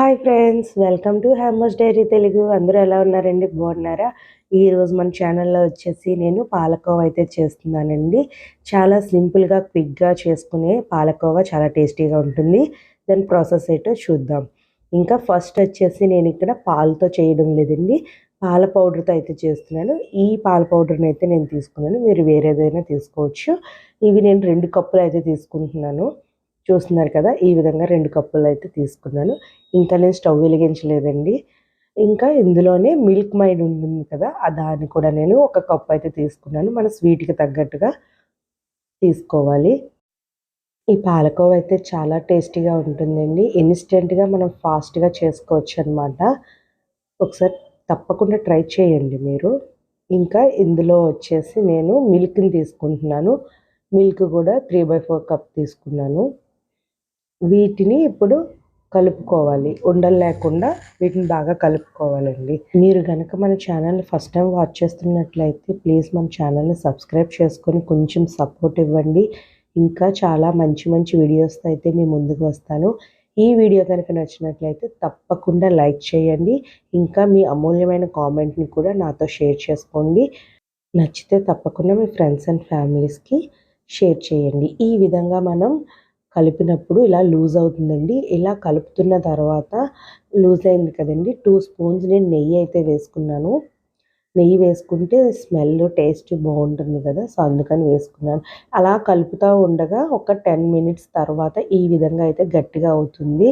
Hi friends welcome to hammer's diary Telugu. అందరూ ఎలా ఉన్నారండి? బాగున్నారా? ఈరోజు మన ఛానల్లో వచ్చేసి నేను పాలకోవా అయితే చేస్తున్నానండి. చాలా సింపుల్గా క్విక్గా చేసుకునే పాలకోవా చాలా టేస్టీగా ఉంటుంది. దాని ప్రాసెస్ ఏంటో చూద్దాం. ఇంకా ఫస్ట్ వచ్చేసి నేను ఇక్కడ పాలతో చేయడం లేదండి. పాల పౌడర్తో అయితే చేస్తున్నాను. ఈ పాల పౌడర్ని అయితే నేను తీసుకున్నాను. మీరు వేరేదైనా తీసుకోవచ్చు. ఇవి నేను రెండు కప్పులు అయితే తీసుకుంటున్నాను. చూస్తున్నారు కదా ఈ విధంగా రెండు కప్పులు అయితే తీసుకున్నాను. ఇంకా నేను స్టవ్ వెలిగించలేదండి. ఇంకా ఇందులోనే మిల్క్ మైడ్ ఉంటుంది కదా దాన్ని కూడా నేను ఒక కప్ అయితే తీసుకున్నాను. మన స్వీట్కి తగ్గట్టుగా తీసుకోవాలి. ఈ పాలకోవ అయితే చాలా టేస్టీగా ఉంటుందండి. ఇన్స్టెంట్గా మనం ఫాస్ట్గా చేసుకోవచ్చు అనమాట ఒకసారి తప్పకుండా ట్రై చేయండి మీరు. ఇంకా ఇందులో వచ్చేసి నేను మిల్క్ని తీసుకుంటున్నాను. మిల్క్ కూడా త్రీ బై ఫోర్ కప్ తీసుకున్నాను. వీటిని ఇప్పుడు కలుపుకోవాలి. ఉండలు లేకుండా వీటిని బాగా కలుపుకోవాలండి. మీరు కనుక మన ఛానల్ ఫస్ట్ టైం వాచ్ చేస్తున్నట్లయితే ప్లీజ్ మన ఛానల్ని సబ్స్క్రైబ్ చేసుకొని కొంచెం సపోర్ట్ ఇవ్వండి. ఇంకా చాలా మంచి మంచి వీడియోస్తో అయితే మీ ముందుకు వస్తాను. ఈ వీడియో కనుక నచ్చినట్లయితే తప్పకుండా లైక్ చేయండి. ఇంకా మీ అమూల్యమైన కామెంట్ని కూడా నాతో షేర్ చేసుకోండి. నచ్చితే తప్పకుండా మీ ఫ్రెండ్స్ అండ్ ఫ్యామిలీస్కి షేర్ చేయండి. ఈ విధంగా మనం కలిపినప్పుడు ఇలా లూజ్ అవుతుందండి. ఇలా కలుపుతున్న తర్వాత లూజ్ అయింది కదండి. టూ స్పూన్స్ నేను నెయ్యి అయితే వేసుకున్నాను. నెయ్యి వేసుకుంటే స్మెల్ టేస్ట్ బాగుంటుంది కదా. సో అందుకని వేసుకున్నాను. అలా కలుపుతూ ఉండగా ఒక టెన్ మినిట్స్ తర్వాత ఈ విధంగా అయితే గట్టిగా అవుతుంది.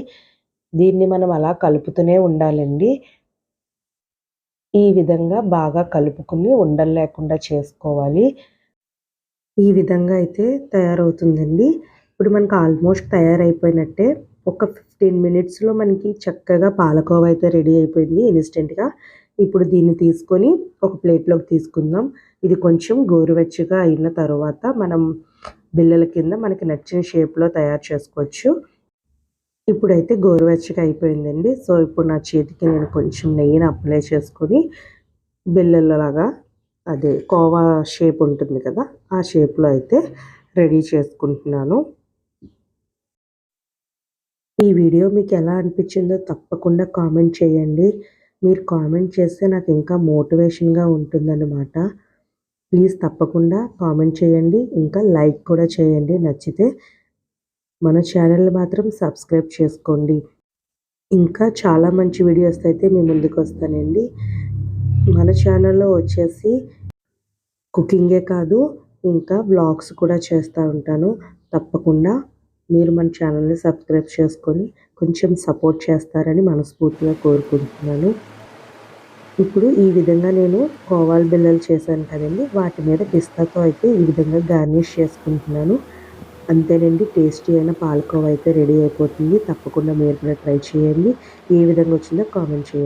దీన్ని మనం అలా కలుపుతూనే ఉండాలండి. ఈ విధంగా బాగా కలుపుకుని ఉండలు లేకుండా చేసుకోవాలి. ఈ విధంగా అయితే తయారవుతుందండి. ఇప్పుడు మనకు ఆల్మోస్ట్ తయారైపోయినట్టే ఒక ఫిఫ్టీన్ మినిట్స్లో మనకి చక్కగా పాలకోవ అయితే రెడీ అయిపోయింది ఇన్స్టెంట్గా ఇప్పుడు దీన్ని తీసుకొని ఒక ప్లేట్లోకి తీసుకుందాం. ఇది కొంచెం గోరువెచ్చగా అయిన తర్వాత మనం బిల్లల కింద మనకి నచ్చిన షేప్లో తయారు చేసుకోవచ్చు. ఇప్పుడైతే గోరువెచ్చగా అయిపోయిందండి. సో ఇప్పుడు నా చేతికి నేను కొంచెం నెయ్యిని అప్లై చేసుకొని బిల్లలలాగా అదే కోవా షేప్ ఉంటుంది కదా ఆ షేప్లో అయితే రెడీ చేసుకుంటున్నాను. ఈ వీడియో మీకు ఎలా అనిపించిందో తప్పకుండా కామెంట్ చేయండి. మీరు కామెంట్ చేస్తే నాకు ఇంకా మోటివేషన్గా ఉంటుందన్నమాట. ప్లీజ్ తప్పకుండా కామెంట్ చేయండి. ఇంకా లైక్ కూడా చేయండి. నచ్చితే మన ఛానల్ మాత్రం సబ్స్క్రైబ్ చేసుకోండి. ఇంకా చాలా మంచి వీడియోస్ అయితే మీ ముందుకు వస్తానండి. మన ఛానల్లో వచ్చేసి కుకింగే కాదు ఇంకా బ్లాగ్స్ కూడా చేస్తూ ఉంటాను. తప్పకుండా మీరు మన ఛానల్ని సబ్స్క్రైబ్ చేసుకొని కొంచెం సపోర్ట్ చేస్తారని మనస్ఫూర్తిగా కోరుకుంటున్నాను. ఇప్పుడు ఈ విధంగా నేను కోవాల బిల్లలు చేశాను కదండి. వాటి మీద పిస్తాతో అయితే ఈ విధంగా గార్నిష్ చేసుకుంటున్నాను. అంతేనండి టేస్టీ అయిన పాలకోవ అయితే రెడీ అయిపోతుంది. తప్పకుండా మీరు కూడా ట్రై చేయండి. ఏ విధంగా వచ్చిందో కామెంట్ చేయండి.